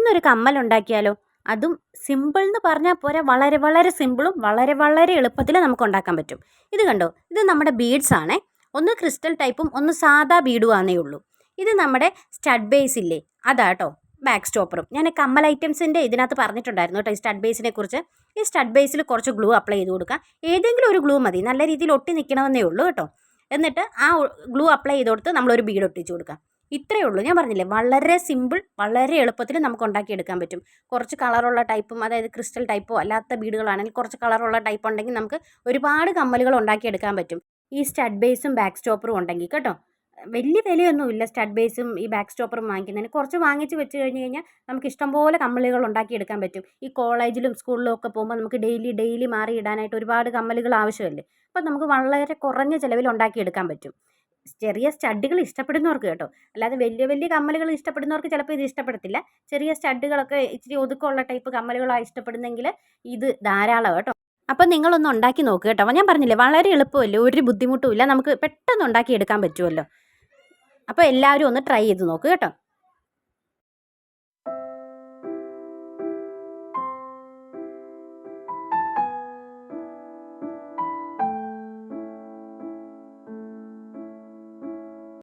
ഇന്നൊരു കമ്മൽ ഉണ്ടാക്കിയാലോ അതും സിമ്പിൾ എന്ന് പറഞ്ഞാൽ പോരാ വളരെ വളരെ സിമ്പിളും വളരെ വളരെ എളുപ്പത്തിൽ നമുക്ക് ഉണ്ടാക്കാൻ പറ്റും. ഇത് കണ്ടോ? ഇത് നമ്മുടെ ബീഡ്സ് ആണേ. ഒന്ന് ക്രിസ്റ്റൽ ടൈപ്പും ഒന്ന് സാധാ ബീഡും ആണേ ഉള്ളൂ. ഇത് നമ്മുടെ സ്റ്റഡ് ബേസ് ഇല്ലേ? അതാട്ടോ ബാക്ക് സ്റ്റോപ്പറും ഞാൻ കമ്മൽ ഐറ്റംസിന്റെ ഇതിനകത്ത് പറഞ്ഞിട്ടുണ്ടായിരുന്നു കേട്ടോ ഈ സ്റ്റഡ് ബേസിനെ കുറിച്ച്. ഈ സ്റ്റഡ് ബേസിൽ കുറച്ച് ഗ്ലൂ അപ്ലൈ ചെയ്ത് കൊടുക്കാം. ഏതെങ്കിലും ഒരു ഗ്ലൂ മതി. നല്ല രീതിയിൽ ഒട്ടി നിൽക്കണമെന്നേ ഉള്ളൂ കേട്ടോ എന്നിട്ട് ആ ഗ്ലൂ അപ്ലൈ ചെയ്ത് കൊടുത്ത് നമ്മളൊരു ബീഡ് ഒട്ടിച്ച് കൊടുക്കുക ഇത്രയേ ഉള്ളൂ. ഞാൻ പറഞ്ഞില്ലേ വളരെ സിമ്പിൾ വളരെ എളുപ്പത്തിൽ നമുക്ക് ഉണ്ടാക്കിയെടുക്കാൻ പറ്റും. കുറച്ച് കളറുള്ള ടൈപ്പും അതായത് ക്രിസ്റ്റൽ ടൈപ്പോ അല്ലാത്ത ബീഡുകളാണെങ്കിൽ കുറച്ച് കളറുള്ള ടൈപ്പ് ഉണ്ടെങ്കിൽ നമുക്ക് ഒരുപാട് കമ്മലുകൾ ഉണ്ടാക്കിയെടുക്കാൻ പറ്റും. ഈ സ്റ്റഡ് ബേസും ബാക്ക് സ്റ്റോപ്പറും ഉണ്ടെങ്കിൽ കേട്ടോ. വലിയ വിലയൊന്നുമില്ല സ്റ്റഡ് ബേസും ഈ ബാക്ക് സ്റ്റോപ്പറും വാങ്ങിക്കുന്നതിന്. കുറച്ച് വാങ്ങിച്ച് വെച്ച് കഴിഞ്ഞ് കഴിഞ്ഞാൽ നമുക്ക് ഇഷ്ടംപോലെ കമ്മലുകൾ ഉണ്ടാക്കിയെടുക്കാൻ പറ്റും. ഈ കോളേജിലും സ്കൂളിലും ഒക്കെ പോകുമ്പോൾ നമുക്ക് ഡെയിലി ഡെയിലി മാറി ഇടാനായിട്ട് ഒരുപാട് കമ്മലുകൾ ആവശ്യമല്ലേ? അപ്പോൾ നമുക്ക് വളരെ കുറഞ്ഞ ചിലവിൽ ഉണ്ടാക്കിയെടുക്കാൻ പറ്റും. ചെറിയ സ്റ്റഡുകൾ ഇഷ്ടപ്പെടുന്നവർക്ക് കേട്ടോ. അല്ലാതെ വലിയ വലിയ കമ്മലുകൾ ഇഷ്ടപ്പെടുന്നവർക്ക് ചിലപ്പോൾ ഇത് ഇഷ്ടപ്പെടത്തില്ല. ചെറിയ സ്റ്റഡുകളൊക്കെ ഇച്ചിരി ഒതുക്കമുള്ള ടൈപ്പ് കമ്മലുകളാണ് ഇഷ്ടപ്പെടുന്നെങ്കിൽ ഇത് ധാരാളം കേട്ടോ. അപ്പം നിങ്ങളൊന്ന് ഉണ്ടാക്കി നോക്കുക കേട്ടോ. ഞാൻ പറഞ്ഞില്ലേ വളരെ എളുപ്പമല്ലേ ഒരു ബുദ്ധിമുട്ടുമില്ല നമുക്ക് പെട്ടെന്ന് ഉണ്ടാക്കിയെടുക്കാൻ പറ്റുമല്ലോ. അപ്പോൾ എല്ലാവരും ഒന്ന് ട്രൈ ചെയ്ത് നോക്കുക കേട്ടോ.